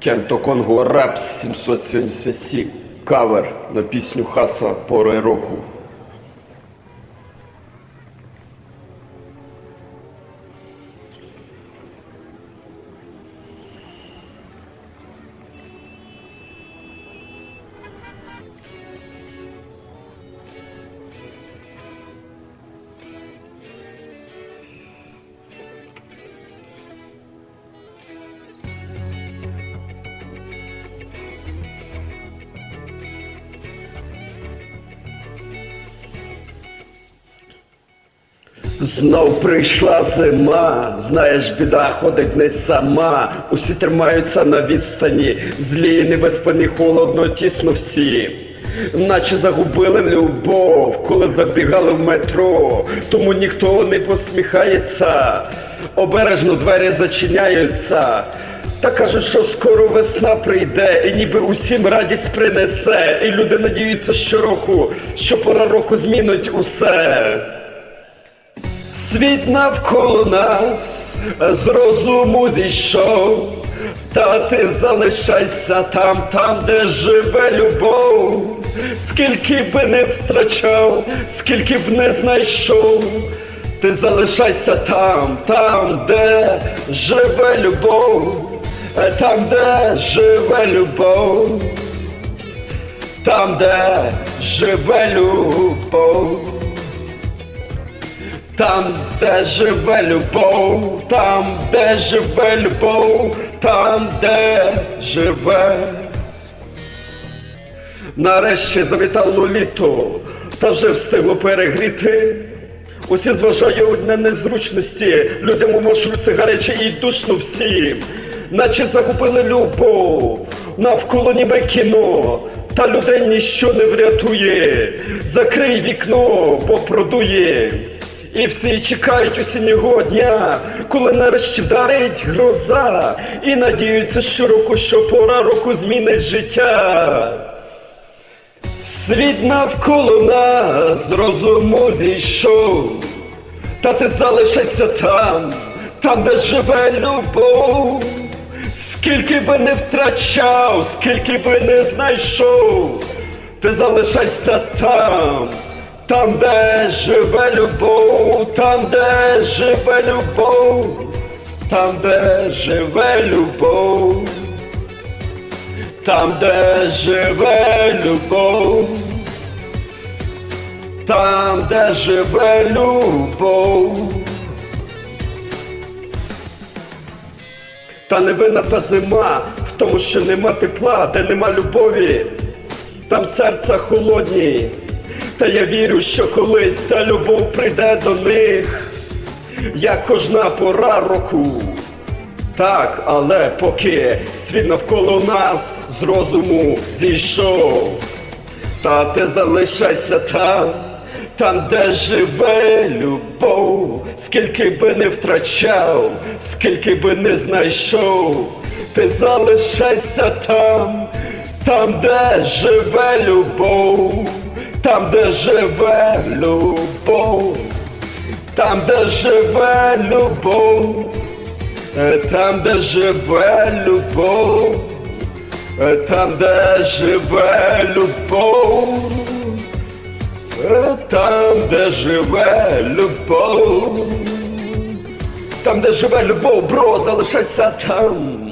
Кенто Конго Репс 777 кавер на пісню Хаса Пори року. Знов прийшла зима, знаєш, біда ходить не сама. Усі тримаються на відстані, злі, небезпечні, холодно, тісно всі. Наче загубили любов, коли забігали в метро, тому ніхто не посміхається, обережно двері зачиняються. Та кажуть, що скоро весна прийде, і ніби усім радість принесе, і люди надіються щороку, що пора року змінить усе. Світ навколо нас з розуму зійшов, та ти залишайся там, там, де живе любов, скільки би не втрачав, скільки б не знайшов, ти залишайся там, там, де живе любов, там, де живе любов, там, де живе любов. Там, де живе любов, там, де живе любов, там, де живе. Нарешті завітало літо, та вже встигло перегріти. Усі зважають на незручності, людям у маршрутці гаряче і душно всім, наче загубили любов, навколо ніби кіно, та людей ніщо не врятує. Закрий вікно, бо продує. І всі чекають осіннього дня, коли нарешті вдарить гроза, і надіються щороку, що пора року змінить життя. Світ навколо нас розуму зійшов, та ти залишайся там, там, де живе любов. Скільки би не втрачав, скільки би не знайшов, ти залишайся там, там, де живе любов, там, де живе любов, там, де живе любов, там, де живе любов, там, де живе любов. Та не винна та зима в тому, що нема тепла, де нема любові, там серця холодні. Та я вірю, що колись та любов прийде до них, як кожна пора року. Так, але поки світ навколо нас з розуму зійшов, та ти залишайся там, там, де живе любов, скільки би не втрачав, скільки би не знайшов, ти залишайся там, там, де живе любов, там, де живе любов, там, де живе любов, Е, там, де живе любов, Е, там, де живе любов. Е, Там, де живе любов, там, де живе любов, бро, залишайся там.